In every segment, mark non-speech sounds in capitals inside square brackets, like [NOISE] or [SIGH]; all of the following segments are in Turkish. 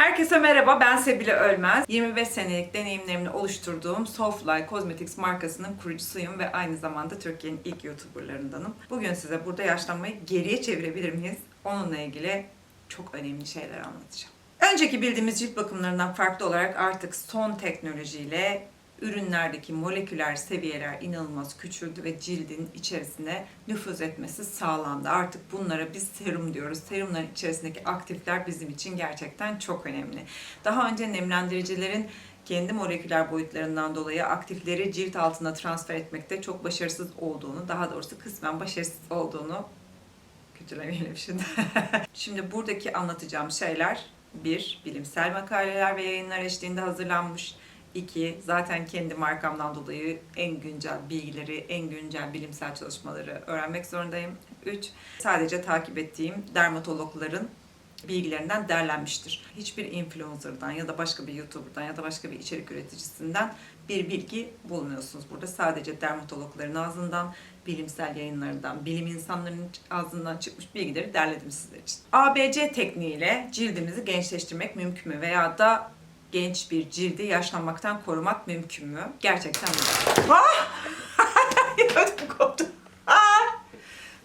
Herkese merhaba, ben Sebile Ölmez. 25 senelik deneyimlerimle oluşturduğum Softlife Cosmetics markasının kurucusuyum ve aynı zamanda Türkiye'nin ilk YouTuberlarındanım. Bugün size burada yaşlanmayı geriye çevirebilir miyiz? Onunla ilgili çok önemli şeyler anlatacağım. Önceki bildiğimiz cilt bakımlarından farklı olarak artık son teknolojiyle ürünlerdeki moleküler seviyeler inanılmaz küçüldü ve cildin içerisine nüfuz etmesi sağlandı. Artık bunlara biz serum diyoruz. Serumların içerisindeki aktifler bizim için gerçekten çok önemli. Daha önce nemlendiricilerin kendi moleküler boyutlarından dolayı aktifleri cilt altına transfer etmekte çok başarısız olduğunu, daha doğrusu kısmen başarısız olduğunu kötülemeyelim şimdi. [LAUGHS] şimdi buradaki anlatacağım şeyler bir, bilimsel makaleler ve yayınlar eşliğinde hazırlanmış. İki, zaten kendi markamdan dolayı en güncel bilgileri, en güncel bilimsel çalışmaları öğrenmek zorundayım. Üç, sadece takip ettiğim dermatologların bilgilerinden derlenmiştir. Hiçbir influencer'dan ya da başka bir YouTuber'dan ya da başka bir içerik üreticisinden bir bilgi bulmuyorsunuz burada. Sadece dermatologların ağzından, bilimsel yayınlarından, bilim insanlarının ağzından çıkmış bilgileri derledim sizler için. ABC tekniğiyle cildimizi gençleştirmek mümkün mü? Veya da genç bir cildi yaşlanmaktan korumak mümkün mü? Gerçekten mi? Ah! Koptu. [LAUGHS] Ah!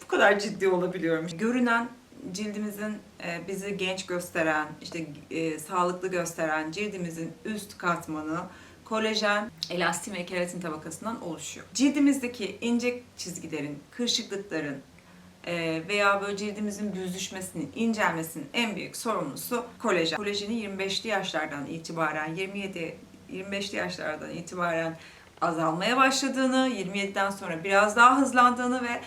Bu kadar ciddi olabiliyorum. Görünen cildimizin e, bizi genç gösteren, işte e, sağlıklı gösteren cildimizin üst katmanı kolajen, elastin ve keratin tabakasından oluşuyor. Cildimizdeki ince çizgilerin, kırışıklıkların veya böyle cildimizin büzüşmesinin, incelmesinin en büyük sorumlusu kolajen. Kolajeni 25'li yaşlardan itibaren, 27 25'li yaşlardan itibaren azalmaya başladığını, 27'den sonra biraz daha hızlandığını ve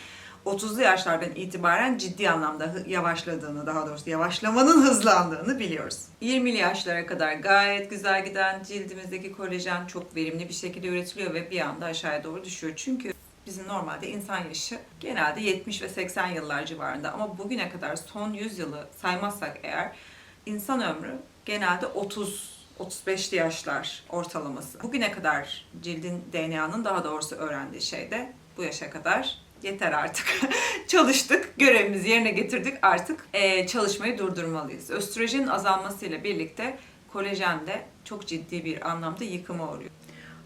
30'lu yaşlardan itibaren ciddi anlamda yavaşladığını, daha doğrusu yavaşlamanın hızlandığını biliyoruz. 20'li yaşlara kadar gayet güzel giden cildimizdeki kolajen çok verimli bir şekilde üretiliyor ve bir anda aşağıya doğru düşüyor. Çünkü bizim normalde insan yaşı genelde 70 ve 80 yıllar civarında ama bugüne kadar son 100 yılı saymazsak eğer insan ömrü genelde 30 35'li yaşlar ortalaması. Bugüne kadar cildin DNA'nın daha doğrusu öğrendiği şey de bu yaşa kadar yeter artık. [LAUGHS] Çalıştık, görevimizi yerine getirdik artık eee, çalışmayı durdurmalıyız. Östrojenin azalmasıyla birlikte kolajen de çok ciddi bir anlamda yıkıma uğruyor.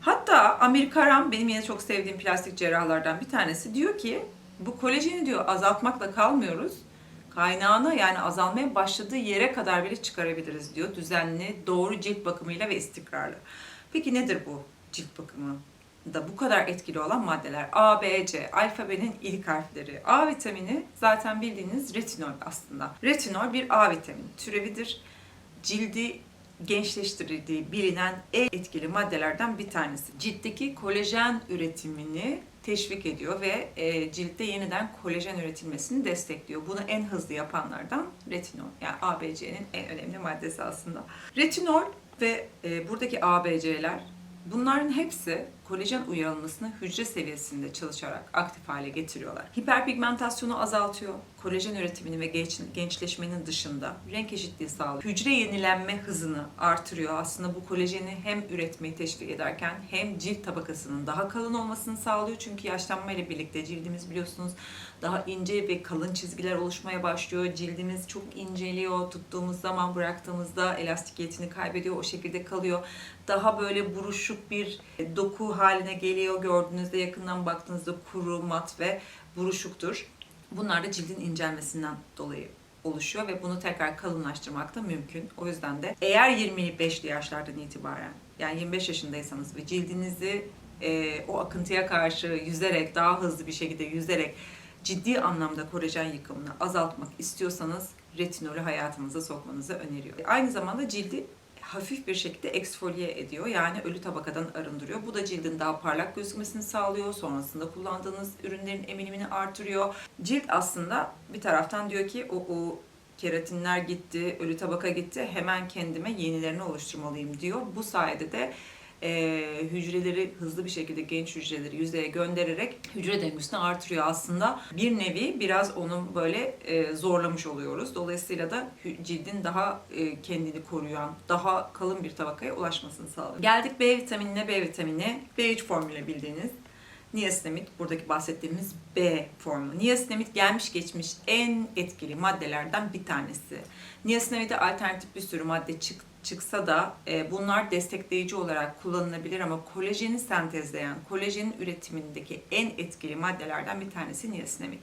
Hatta Amir Karam benim yine çok sevdiğim plastik cerrahlardan bir tanesi diyor ki bu kolajeni diyor azaltmakla kalmıyoruz. Kaynağına yani azalmaya başladığı yere kadar bile çıkarabiliriz diyor. Düzenli, doğru cilt bakımıyla ve istikrarlı. Peki nedir bu cilt bakımı? da bu kadar etkili olan maddeler A, B, C, alfabenin ilk harfleri. A vitamini zaten bildiğiniz retinol aslında. Retinol bir A vitamini türevidir. Cildi gençleştirdiği bilinen en etkili maddelerden bir tanesi. Ciltteki kolajen üretimini teşvik ediyor ve e, ciltte yeniden kolajen üretilmesini destekliyor. Bunu en hızlı yapanlardan retinol. Yani ABC'nin en önemli maddesi aslında. Retinol ve e, buradaki ABC'ler bunların hepsi kolajen uyarılmasını hücre seviyesinde çalışarak aktif hale getiriyorlar. Hiperpigmentasyonu azaltıyor. Kolajen üretimini ve genç, gençleşmenin dışında renk eşitliği sağlıyor. Hücre yenilenme hızını artırıyor. Aslında bu kolajeni hem üretmeyi teşvik ederken hem cilt tabakasının daha kalın olmasını sağlıyor. Çünkü yaşlanma ile birlikte cildimiz biliyorsunuz daha ince ve kalın çizgiler oluşmaya başlıyor. Cildimiz çok inceliyor. Tuttuğumuz zaman bıraktığımızda elastikiyetini kaybediyor. O şekilde kalıyor. Daha böyle buruşuk bir doku haline geliyor. Gördüğünüzde yakından baktığınızda kuru, mat ve buruşuktur. Bunlar da cildin incelmesinden dolayı oluşuyor ve bunu tekrar kalınlaştırmak da mümkün. O yüzden de eğer 25'li yaşlardan itibaren yani 25 yaşındaysanız ve cildinizi e, o akıntıya karşı yüzerek daha hızlı bir şekilde yüzerek ciddi anlamda kolajen yıkımını azaltmak istiyorsanız retinolü hayatınıza sokmanızı öneriyor. Aynı zamanda cildi hafif bir şekilde eksfolye ediyor. Yani ölü tabakadan arındırıyor. Bu da cildin daha parlak gözükmesini sağlıyor. Sonrasında kullandığınız ürünlerin eminimini artırıyor. Cilt aslında bir taraftan diyor ki o, o keratinler gitti, ölü tabaka gitti. Hemen kendime yenilerini oluşturmalıyım diyor. Bu sayede de e, hücreleri hızlı bir şekilde genç hücreleri yüzeye göndererek hücre döngüsünü artırıyor aslında. Bir nevi biraz onu böyle e, zorlamış oluyoruz. Dolayısıyla da cildin daha e, kendini koruyan, daha kalın bir tabakaya ulaşmasını sağlıyor. Geldik B vitaminine. B vitamini B3 formülü bildiğiniz. Niacinamid buradaki bahsettiğimiz B formu. Niacinamid gelmiş geçmiş en etkili maddelerden bir tanesi. Niacinamid'e alternatif bir sürü madde çık, çıksa da e, bunlar destekleyici olarak kullanılabilir ama kolajeni sentezleyen, kolajenin üretimindeki en etkili maddelerden bir tanesi niacinamid.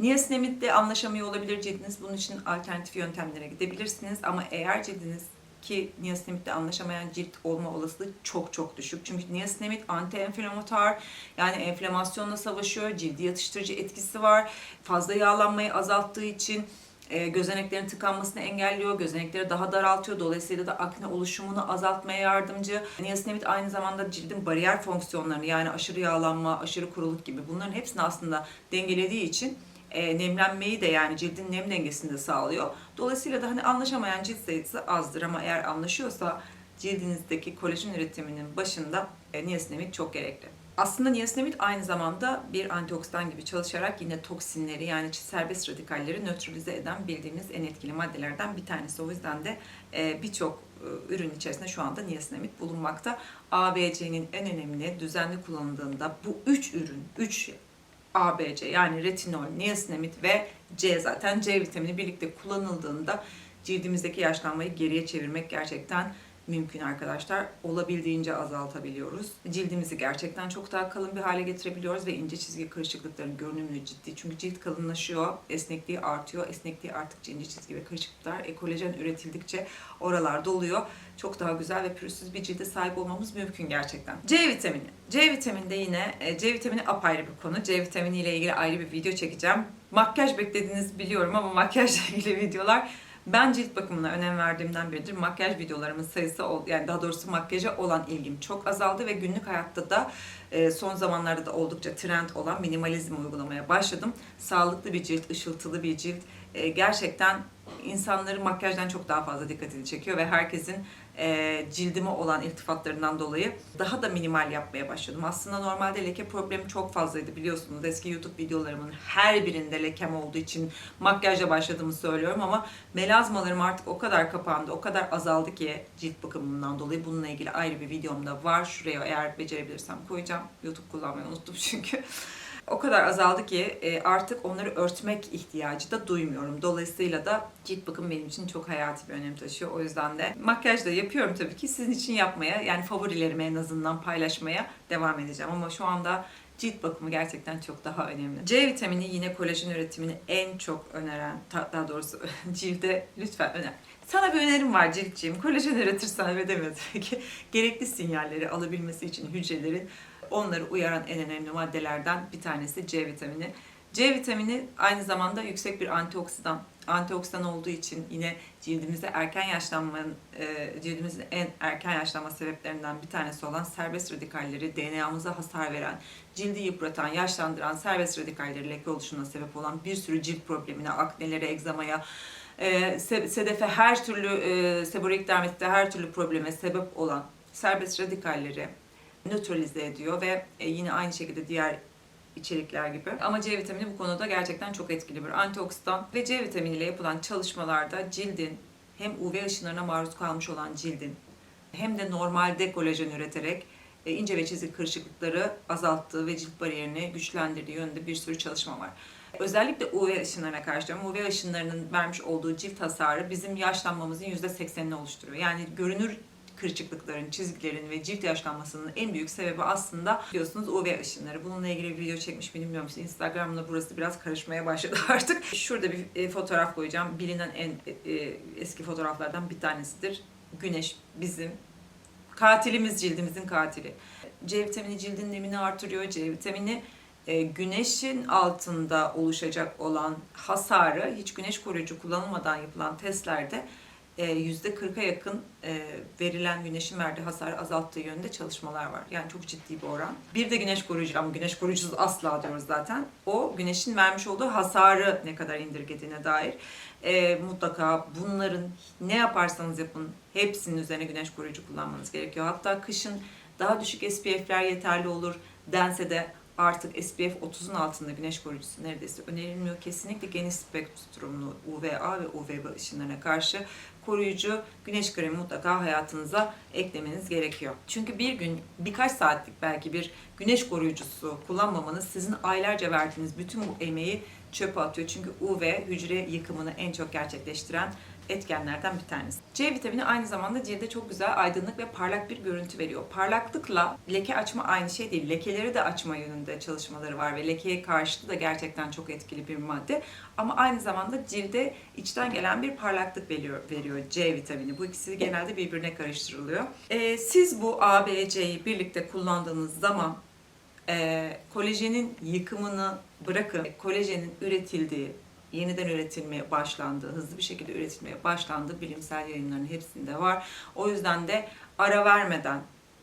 Niacinamid'le anlaşamıyor olabilir cildiniz. Bunun için alternatif yöntemlere gidebilirsiniz ama eğer cildiniz ki niacinamidle anlaşamayan cilt olma olasılığı çok çok düşük. Çünkü niacinamid anti-enflamatuar yani enflamasyonla savaşıyor, cildi yatıştırıcı etkisi var. Fazla yağlanmayı azalttığı için e, gözeneklerin tıkanmasını engelliyor, gözenekleri daha daraltıyor. Dolayısıyla da akne oluşumunu azaltmaya yardımcı. Niacinamid aynı zamanda cildin bariyer fonksiyonlarını yani aşırı yağlanma, aşırı kuruluk gibi bunların hepsini aslında dengelediği için e, nemlenmeyi de yani cildin nem dengesini de sağlıyor. Dolayısıyla da hani anlaşamayan cilt sayısı azdır ama eğer anlaşıyorsa cildinizdeki kolajen üretiminin başında e, niacinamid çok gerekli. Aslında niacinamid aynı zamanda bir antioksidan gibi çalışarak yine toksinleri yani serbest radikalleri nötralize eden bildiğimiz en etkili maddelerden bir tanesi. O yüzden de e, birçok e, ürün içerisinde şu anda niacinamid bulunmakta. ABC'nin en önemli düzenli kullanıldığında bu üç ürün, üç ABC yani retinol, niacinamid ve C zaten C vitamini birlikte kullanıldığında cildimizdeki yaşlanmayı geriye çevirmek gerçekten mümkün arkadaşlar. Olabildiğince azaltabiliyoruz. Cildimizi gerçekten çok daha kalın bir hale getirebiliyoruz ve ince çizgi kırışıklıkların görünümlü ciddi. Çünkü cilt kalınlaşıyor, esnekliği artıyor. Esnekliği arttıkça ince çizgi ve kırışıklıklar, e, kolajen üretildikçe oralar doluyor. Çok daha güzel ve pürüzsüz bir cilde sahip olmamız mümkün gerçekten. C vitamini. C vitamini de yine, e, C vitamini apayrı bir konu. C vitamini ile ilgili ayrı bir video çekeceğim. Makyaj beklediğinizi biliyorum ama [LAUGHS] makyajla ilgili videolar ben cilt bakımına önem verdiğimden beridir makyaj videolarımın sayısı yani daha doğrusu makyaja olan ilgim çok azaldı ve günlük hayatta da e, son zamanlarda da oldukça trend olan minimalizm uygulamaya başladım. Sağlıklı bir cilt, ışıltılı bir cilt e, gerçekten insanları makyajdan çok daha fazla dikkatini çekiyor ve herkesin e, cildime olan iltifatlarından dolayı daha da minimal yapmaya başladım. Aslında normalde leke problemi çok fazlaydı biliyorsunuz. Eski YouTube videolarımın her birinde lekem olduğu için makyajla başladığımı söylüyorum ama melazmalarım artık o kadar kapandı, o kadar azaldı ki cilt bakımından dolayı. Bununla ilgili ayrı bir videom da var. Şuraya eğer becerebilirsem koyacağım. YouTube kullanmayı unuttum çünkü. O kadar azaldı ki e, artık onları örtmek ihtiyacı da duymuyorum. Dolayısıyla da cilt bakım benim için çok hayati bir önem taşıyor. O yüzden de makyaj da yapıyorum tabii ki. Sizin için yapmaya yani favorilerimi en azından paylaşmaya devam edeceğim. Ama şu anda cilt bakımı gerçekten çok daha önemli. C vitamini yine kolajen üretimini en çok öneren, daha doğrusu [LAUGHS] cilde lütfen öner. Sana bir önerim var ciltciğim. Kolajen üretirsen ve tabii ki. Gerekli sinyalleri alabilmesi için hücrelerin onları uyaran en önemli maddelerden bir tanesi C vitamini. C vitamini aynı zamanda yüksek bir antioksidan. Antioksidan olduğu için yine cildimizde erken yaşlanmanın, e, cildimizin en erken yaşlanma sebeplerinden bir tanesi olan serbest radikalleri, DNA'mıza hasar veren, cildi yıpratan, yaşlandıran serbest radikalleri leke oluşumuna sebep olan bir sürü cilt problemine, aknelere, egzamaya, e, se- sedefe her türlü, e, seborik dermatite her türlü probleme sebep olan serbest radikalleri nötralize ediyor ve e, yine aynı şekilde diğer içerikler gibi. Ama C vitamini bu konuda gerçekten çok etkili bir antioksidan ve C vitamini ile yapılan çalışmalarda cildin hem UV ışınlarına maruz kalmış olan cildin hem de normalde kolajen üreterek e, ince ve çizik kırışıklıkları azalttığı ve cilt bariyerini güçlendirdiği yönünde bir sürü çalışma var. Özellikle UV ışınlarına karşı. UV ışınlarının vermiş olduğu cilt hasarı bizim yaşlanmamızın %80'ini oluşturuyor. Yani görünür kırışıklıkların, çizgilerin ve cilt yaşlanmasının en büyük sebebi aslında biliyorsunuz UV ışınları. Bununla ilgili bir video çekmiş miyim bilmiyorum. İşte Instagram'da burası biraz karışmaya başladı [LAUGHS] artık. Şurada bir e, fotoğraf koyacağım. Bilinen en e, e, eski fotoğraflardan bir tanesidir. Güneş bizim katilimiz, cildimizin katili. C vitamini cildin nemini artırıyor. C vitamini güneşin altında oluşacak olan hasarı hiç güneş koruyucu kullanılmadan yapılan testlerde %40'a yakın e, verilen güneşin verdiği hasarı azalttığı yönünde çalışmalar var. Yani çok ciddi bir oran. Bir de güneş koruyucu ama güneş koruyucusuz asla diyoruz zaten. O güneşin vermiş olduğu hasarı ne kadar indirgediğine dair. E, mutlaka bunların ne yaparsanız yapın hepsinin üzerine güneş koruyucu kullanmanız gerekiyor. Hatta kışın daha düşük SPF'ler yeterli olur dense de artık SPF 30'un altında güneş koruyucusu neredeyse önerilmiyor. Kesinlikle geniş spektrumlu UVA ve UVB ışınlarına karşı koruyucu güneş kremi mutlaka hayatınıza eklemeniz gerekiyor. Çünkü bir gün birkaç saatlik belki bir güneş koruyucusu kullanmamanız sizin aylarca verdiğiniz bütün bu emeği çöpe atıyor. Çünkü UV hücre yıkımını en çok gerçekleştiren etkenlerden bir tanesi. C vitamini aynı zamanda cilde çok güzel aydınlık ve parlak bir görüntü veriyor. Parlaklıkla leke açma aynı şey değil. Lekeleri de açma yönünde çalışmaları var ve lekeye karşı da gerçekten çok etkili bir madde. Ama aynı zamanda cilde içten gelen bir parlaklık veriyor, veriyor C vitamini. Bu ikisi genelde birbirine karıştırılıyor. Ee, siz bu A, B, C'yi birlikte kullandığınız zaman e, kolajenin yıkımını bırakın. Kolajenin üretildiği, yeniden üretilmeye başlandığı, hızlı bir şekilde üretilmeye başlandığı bilimsel yayınların hepsinde var. O yüzden de ara vermeden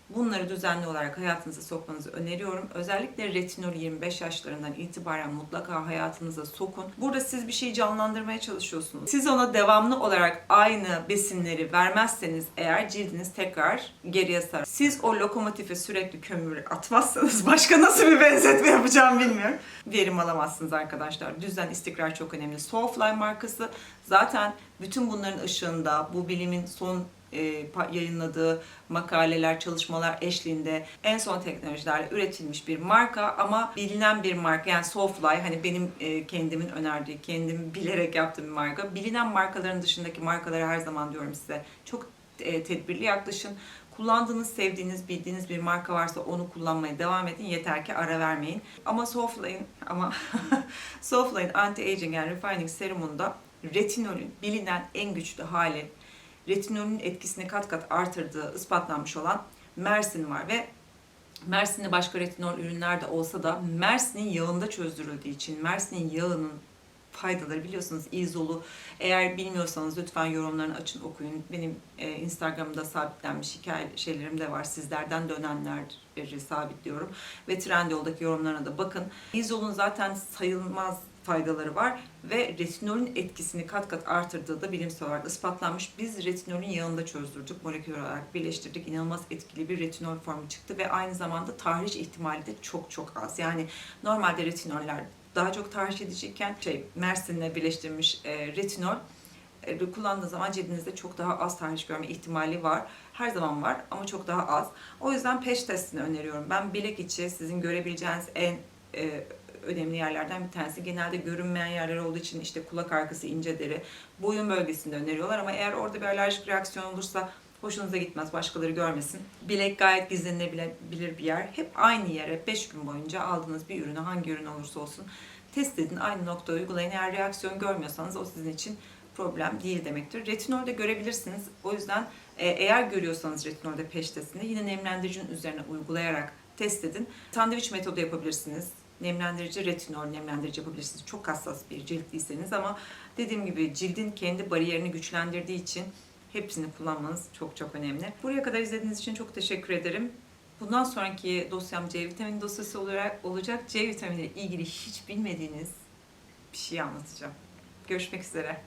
bunları düzenli olarak hayatınıza sokmanızı öneriyorum. Özellikle retinol 25 yaşlarından itibaren mutlaka hayatınıza sokun. Burada siz bir şeyi canlandırmaya çalışıyorsunuz. Siz ona devamlı olarak aynı besinleri vermezseniz eğer cildiniz tekrar geriye sarar. Siz o lokomotife sürekli kömür atmazsanız [LAUGHS] başka nasıl bir benzetme yapacağım bilmiyorum. Verim alamazsınız arkadaşlar. Düzen, istikrar çok önemli. Soulfly markası zaten bütün bunların ışığında bu bilimin son e, yayınladığı makaleler, çalışmalar eşliğinde en son teknolojilerle üretilmiş bir marka ama bilinen bir marka. Yani Soulfly hani benim e, kendimin önerdiği, kendim bilerek yaptığım bir marka. Bilinen markaların dışındaki markalara her zaman diyorum size çok e, tedbirli yaklaşın. Kullandığınız, sevdiğiniz, bildiğiniz bir marka varsa onu kullanmaya devam edin. Yeter ki ara vermeyin. Ama Soulfly'in ama [LAUGHS] Soulfly'in anti-aging and refining serumunda retinolün bilinen en güçlü hali retinolün etkisini kat kat artırdığı ispatlanmış olan Mersin var ve Mersin'de başka retinol ürünler de olsa da Mersin'in yağında çözdürüldüğü için Mersin'in yağının faydaları biliyorsunuz izolu. Eğer bilmiyorsanız lütfen yorumlarını açın okuyun. Benim e, Instagram'da sabitlenmiş hikaye şeylerim de var. Sizlerden dönenleri sabitliyorum. Ve Trendyol'daki yorumlarına da bakın. İzolun zaten sayılmaz faydaları var ve retinolün etkisini kat kat artırdığı da bilimsel olarak ispatlanmış. Biz retinolün yağında çözdürdük, molekül olarak birleştirdik. İnanılmaz etkili bir retinol formu çıktı ve aynı zamanda tahriş ihtimali de çok çok az. Yani normalde retinoller daha çok tahriş ediciyken şey Mersin'le birleştirilmiş e, retinol e, kullandığı zaman cildinizde çok daha az tahriş görme ihtimali var. Her zaman var ama çok daha az. O yüzden peş testini öneriyorum. Ben bilek içi sizin görebileceğiniz en e, önemli yerlerden bir tanesi. Genelde görünmeyen yerler olduğu için işte kulak arkası, ince deri, boyun bölgesinde öneriyorlar ama eğer orada bir alerjik reaksiyon olursa hoşunuza gitmez, başkaları görmesin. Bilek gayet gizlenebilir bir yer. Hep aynı yere 5 gün boyunca aldığınız bir ürünü hangi ürün olursa olsun test edin, aynı noktayı uygulayın. Eğer reaksiyon görmüyorsanız o sizin için problem değil demektir. Retinolde görebilirsiniz. O yüzden e, eğer görüyorsanız retinolde peş testinde yine nemlendiricinin üzerine uygulayarak test edin. Sandviç metodu yapabilirsiniz. Nemlendirici, retinol nemlendirici yapabilirsiniz. Çok hassas bir ciltliyseniz ama dediğim gibi cildin kendi bariyerini güçlendirdiği için hepsini kullanmanız çok çok önemli. Buraya kadar izlediğiniz için çok teşekkür ederim. Bundan sonraki dosyam C vitamini dosyası olarak olacak. C vitamini ile ilgili hiç bilmediğiniz bir şey anlatacağım. Görüşmek üzere.